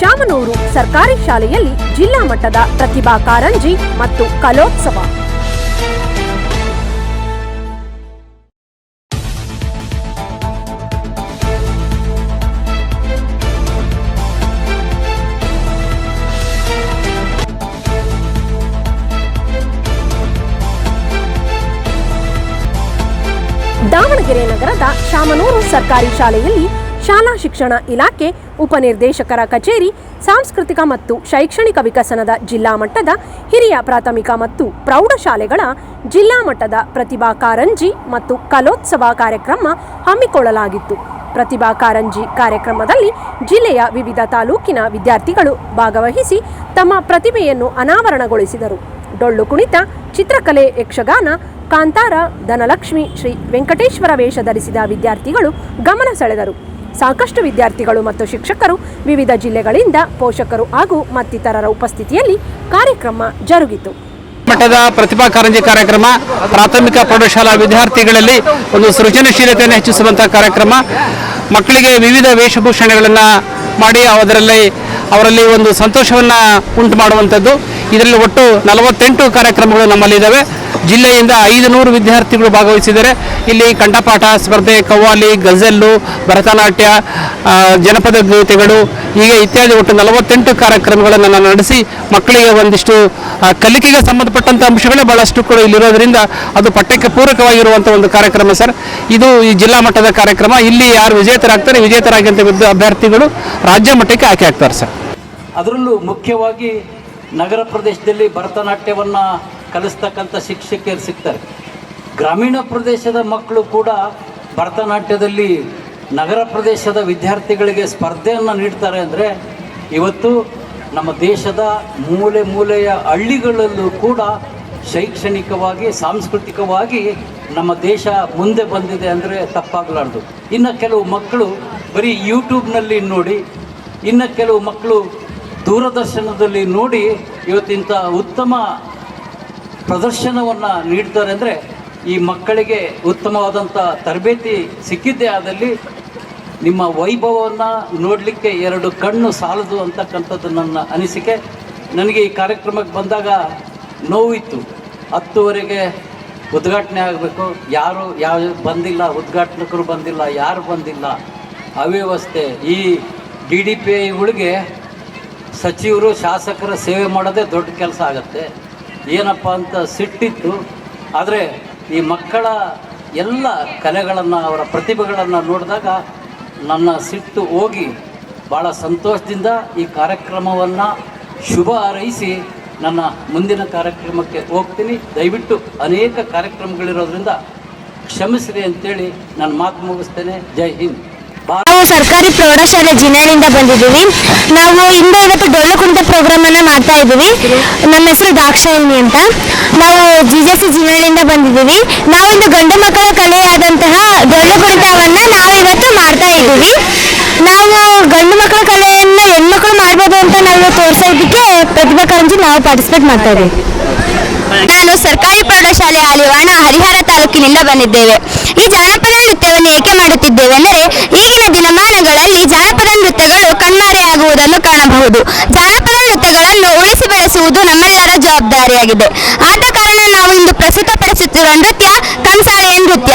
ಶಾಮನೂರು ಸರ್ಕಾರಿ ಶಾಲೆಯಲ್ಲಿ ಜಿಲ್ಲಾ ಮಟ್ಟದ ಪ್ರತಿಭಾ ಕಾರಂಜಿ ಮತ್ತು ಕಲೋತ್ಸವ. ದಾವಣಗೆರೆ ನಗರದ ಶಾಮನೂರು ಸರ್ಕಾರಿ ಶಾಲೆಯಲ್ಲಿ ಶಾಲಾ ಶಿಕ್ಷಣ ಇಲಾಖೆ ಉಪನಿರ್ದೇಶಕರ ಕಚೇರಿ, ಸಾಂಸ್ಕೃತಿಕ ಮತ್ತು ಶೈಕ್ಷಣಿಕ ವಿಕಸನದ ಜಿಲ್ಲಾ ಮಟ್ಟದ ಹಿರಿಯ ಪ್ರಾಥಮಿಕ ಮತ್ತು ಪ್ರೌಢಶಾಲೆಗಳ ಜಿಲ್ಲಾ ಮಟ್ಟದ ಪ್ರತಿಭಾ ಕಾರಂಜಿ ಮತ್ತು ಕಲೋತ್ಸವ ಕಾರ್ಯಕ್ರಮ ಹಮ್ಮಿಕೊಳ್ಳಲಾಗಿತ್ತು. ಪ್ರತಿಭಾ ಕಾರಂಜಿ ಕಾರ್ಯಕ್ರಮದಲ್ಲಿ ಜಿಲ್ಲೆಯ ವಿವಿಧ ತಾಲೂಕಿನ ವಿದ್ಯಾರ್ಥಿಗಳು ಭಾಗವಹಿಸಿ ತಮ್ಮ ಪ್ರತಿಭೆಯನ್ನು ಅನಾವರಣಗೊಳಿಸಿದರು. ಡೊಳ್ಳು ಕುಣಿತ, ಚಿತ್ರಕಲೆ ಯಕ್ಷಗಾನ, ಕಾಂತಾರ, ಧನಲಕ್ಷ್ಮಿ ಶ್ರೀ ವೆಂಕಟೇಶ್ವರ ವೇಷ ಧರಿಸಿದ ವಿದ್ಯಾರ್ಥಿಗಳು ಗಮನ ಸೆಳೆದರು. ಸಾಕಷ್ಟು ವಿದ್ಯಾರ್ಥಿಗಳು ಮತ್ತು ಶಿಕ್ಷಕರು ವಿವಿಧ ಜಿಲ್ಲೆಗಳಿಂದ ಪೋಷಕರು ಹಾಗೂ ಮತ್ತಿತರರ ಉಪಸ್ಥಿತಿಯಲ್ಲಿ ಕಾರ್ಯಕ್ರಮ ಜರುಗಿತು. ಮಟ್ಟದ ಪ್ರತಿಭಾ ಕಾರಂಜಿ ಕಾರ್ಯಕ್ರಮ, ಪ್ರಾಥಮಿಕ ಪ್ರೌಢಶಾಲಾ ವಿದ್ಯಾರ್ಥಿಗಳಲ್ಲಿ ಒಂದು ಸೃಜನಶೀಲತೆಯನ್ನು ಹೆಚ್ಚಿಸುವಂತಹ ಕಾರ್ಯಕ್ರಮ, ಮಕ್ಕಳಿಗೆ ವಿವಿಧ ವೇಷಭೂಷಣಗಳನ್ನು ಮಾಡಿ ಅದರಲ್ಲಿ ಅವರಲ್ಲಿ ಒಂದು ಸಂತೋಷವನ್ನು ಉಂಟು ಮಾಡುವಂಥದ್ದು. ಇದರಲ್ಲಿ ಒಟ್ಟು ನಲವತ್ತೆಂಟು ಕಾರ್ಯಕ್ರಮಗಳು ನಮ್ಮಲ್ಲಿದ್ದಾವೆ ಜಿಲ್ಲೆಯಿಂದ ಐದು ನೂರು ವಿದ್ಯಾರ್ಥಿಗಳು ಭಾಗವಹಿಸಿದ್ದಾರೆ. ಇಲ್ಲಿ ಕಂಠಪಾಠ, ಸ್ಪರ್ಧೆ, ಕವ್ವಾಲಿ, ಗಜಲ್ಲು, ಭರತನಾಟ್ಯ ಜನಪದ ಗೀತೆಗಳು, ಹೀಗೆ ಇತ್ಯಾದಿ ಒಟ್ಟು ನಲವತ್ತೆಂಟು ಕಾರ್ಯಕ್ರಮಗಳನ್ನು ನಾನು ನಡೆಸಿ ಮಕ್ಕಳಿಗೆ ಒಂದಿಷ್ಟು ಕಲಿಕೆಗೆ ಸಂಬಂಧಪಟ್ಟಂಥ ಅಂಶಗಳೇ ಭಾಳಷ್ಟು ಕೂಡ ಇಲ್ಲಿರೋದ್ರಿಂದ ಅದು ಪಠ್ಯಕ್ಕೆ ಪೂರಕವಾಗಿರುವಂಥ ಒಂದು ಕಾರ್ಯಕ್ರಮ ಸರ್. ಇದು ಈ ಜಿಲ್ಲಾ ಮಟ್ಟದ ಕಾರ್ಯಕ್ರಮ. ಇಲ್ಲಿ ಯಾರು ವಿಜೇತರಾಗ್ತಾರೆ ವಿಜೇತರಾಗಿಂತ ಅಭ್ಯರ್ಥಿಗಳು ರಾಜ್ಯ ಮಟ್ಟಕ್ಕೆ ಆಯ್ಕೆ ಆಗ್ತಾರೆ ಸರ್. ಅದರಲ್ಲೂ ಮುಖ್ಯವಾಗಿ ನಗರ ಪ್ರದೇಶದಲ್ಲಿ ಭರತನಾಟ್ಯವನ್ನು ಕಲಿಸ್ತಕ್ಕಂಥ ಶಿಕ್ಷಕಿಯರು ಸಿಗ್ತಾರೆ. ಗ್ರಾಮೀಣ ಪ್ರದೇಶದ ಮಕ್ಕಳು ಕೂಡ ಭರತನಾಟ್ಯದಲ್ಲಿ ನಗರ ಪ್ರದೇಶದ ವಿದ್ಯಾರ್ಥಿಗಳಿಗೆ ಸ್ಪರ್ಧೆಯನ್ನು ನೀಡ್ತಾರೆ ಅಂದರೆ ಇವತ್ತು ನಮ್ಮ ದೇಶದ ಮೂಲೆ ಮೂಲೆಯ ಹಳ್ಳಿಗಳಲ್ಲೂ ಕೂಡ ಶೈಕ್ಷಣಿಕವಾಗಿ, ಸಾಂಸ್ಕೃತಿಕವಾಗಿ ನಮ್ಮ ದೇಶ ಮುಂದೆ ಬಂದಿದೆ ಅಂದರೆ ತಪ್ಪಾಗಲಾರ್ದು. ಇನ್ನು ಕೆಲವು ಮಕ್ಕಳು ಬರೀ ಯೂಟ್ಯೂಬ್ನಲ್ಲಿ ನೋಡಿ, ಇನ್ನು ಕೆಲವು ಮಕ್ಕಳು ದೂರದರ್ಶನದಲ್ಲಿ ನೋಡಿ ಇವತ್ತಿಂಥ ಉತ್ತಮ ಪ್ರದರ್ಶನವನ್ನು ನೀಡ್ತಾರೆ ಅಂದರೆ ಈ ಮಕ್ಕಳಿಗೆ ಉತ್ತಮವಾದಂಥ ತರಬೇತಿ ಸಿಕ್ಕಿದ್ದೇ ಆದಲ್ಲಿ ನಿಮ್ಮ ವೈಭವವನ್ನು ನೋಡಲಿಕ್ಕೆ ಎರಡು ಕಣ್ಣು ಸಾಲದು ಅಂತಕ್ಕಂಥದ್ದು ನನ್ನ ಅನಿಸಿಕೆ. ನನಗೆ ಈ ಕಾರ್ಯಕ್ರಮಕ್ಕೆ ಬಂದಾಗ ನೋವಿತ್ತು. ಹತ್ತುವರೆಗೆ ಉದ್ಘಾಟನೆ ಆಗಬೇಕು. ಯಾರು ಯಾವ ಬಂದಿಲ್ಲ, ಉದ್ಘಾಟಕರು ಬಂದಿಲ್ಲ, ಯಾರು ಬಂದಿಲ್ಲ, ಅವ್ಯವಸ್ಥೆ. ಈ ಡಿ ಡಿ ಪಿ ಐಗಳಿಗೆ ಸಚಿವರು ಶಾಸಕರ ಸೇವೆ ಮಾಡೋದೇ ದೊಡ್ಡ ಕೆಲಸ ಆಗುತ್ತೆ. ಏನಪ್ಪ ಅಂತ ಸಿಟ್ಟಿತ್ತು. ಆದರೆ ಈ ಮಕ್ಕಳ ಎಲ್ಲ ಕಲೆಗಳನ್ನು, ಅವರ ಪ್ರತಿಭೆಗಳನ್ನು ನೋಡಿದಾಗ ನನ್ನ ಸಿಟ್ಟು ಹೋಗಿ ಭಾಳ ಸಂತೋಷದಿಂದ ಈ ಕಾರ್ಯಕ್ರಮವನ್ನು ಶುಭ ಹಾರೈಸಿ ನನ್ನ ಮುಂದಿನ ಕಾರ್ಯಕ್ರಮಕ್ಕೆ ಹೋಗ್ತೀನಿ. ದಯವಿಟ್ಟು ಅನೇಕ ಕಾರ್ಯಕ್ರಮಗಳಿರೋದ್ರಿಂದ ಕ್ಷಮಿಸಿರಿ ಅಂತೇಳಿ ನಾನು ಮಾತು ಮುಗಿಸ್ತೇನೆ. ಜೈ ಹಿಂದ್. ನಾವು ಸರ್ಕಾರಿ ಪ್ರೌಢಶಾಲೆ ಜಿನೇರಿಂದ ಬಂದಿದ್ದೀವಿ. ನಾವು ಹಿಂದೆ ಇವತ್ತು ಡೊಳ್ಳು ಕುಣಿತ ಪ್ರೋಗ್ರಾಮ್ ಅನ್ನ ಮಾಡ್ತಾ ಇದ್ದೀವಿ. ನಮ್ಮ ಹೆಸರು ದಾಕ್ಷಾಯಿಣಿ ಅಂತ. ನಾವು ಜಿ ಜೆ ಸಿ ಜಿನೇಳಿಂದ ಬಂದಿದ್ದೀವಿ. ನಾವು ಗಂಡು ಮಕ್ಕಳ ಕಲೆಯಾದಂತಹ ಡೊಳ್ಳು ಕುಣಿತವನ್ನ ನಾವು ಇವತ್ತು ಮಾಡ್ತಾ ಇದ್ದೀವಿ. ನಾವು ಗಂಡು ಮಕ್ಕಳ ಕಲೆಯನ್ನ ಹೆಣ್ಮಕ್ಳು ಮಾಡ್ಬೋದು ಅಂತ ನಾವು ತೋರಿಸೋದಕ್ಕೆ ಪ್ರತಿಭಾ ಕಾರಂಜಿ ನಾವು ಪಾರ್ಟಿಸಿಪೇಟ್ ಮಾಡ್ತಾ ಇದ್ದೀವಿ. ನಾನು ಸರ್ಕಾರಿ ಪ್ರೌಢಶಾಲೆ ಆಲಿವಾಣ ಹರಿಹರ ತಾಲೂಕಿನಿಂದ ಬಂದಿದ್ದೇವೆ. ಈ ಜಾನಪದ ನೃತ್ಯವನ್ನು ಏಕೆ ಮಾಡುತ್ತಿದ್ದೇವೆ ಅಂದರೆ ನೃತ್ಯಗಳು ಕಣ್ಮರೆಯಾಗುವುದನ್ನು ಕಾಣಬಹುದು. ಜಾನಪದ ನೃತ್ಯಗಳನ್ನು ಉಳಿಸಿ ಬೆಳೆಸುವುದು ನಮ್ಮೆಲ್ಲರ ಜವಾಬ್ದಾರಿಯಾಗಿದೆ. ಆದ ಕಾರಣ ನಾವು ಇಂದು ಪ್ರಸ್ತುತಪಡಿಸುತ್ತಿರುವ ನೃತ್ಯ ಕಂಸಾಳೆಯ ನೃತ್ಯ.